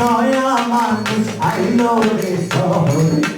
নয়া মানুষ আইলো রে শহরে।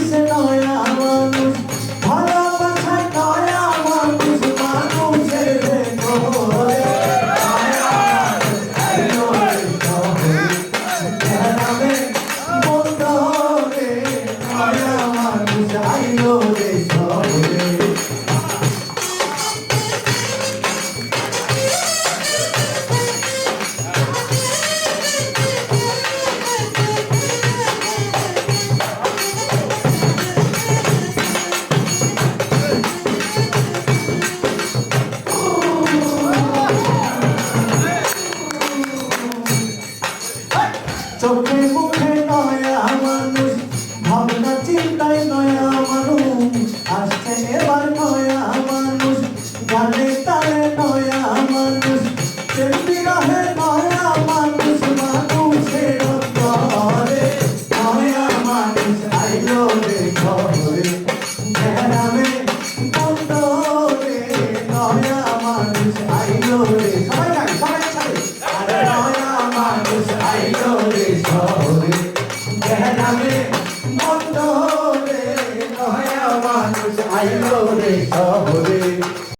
Listen on. এবার নয়া মানুষ, গানে তালে নয়া মানুষ, তেমনি রহে নয়া মানুষ, মানুষের অন্তরে নয়া মানুষ আইলো রে ঘরে। গ্রামে বন্ধ রে নয়া মানুষ আইলো রে। সবাই সবাই। আরে নয়া মানুষ আইলো ஐம்பது காபுரே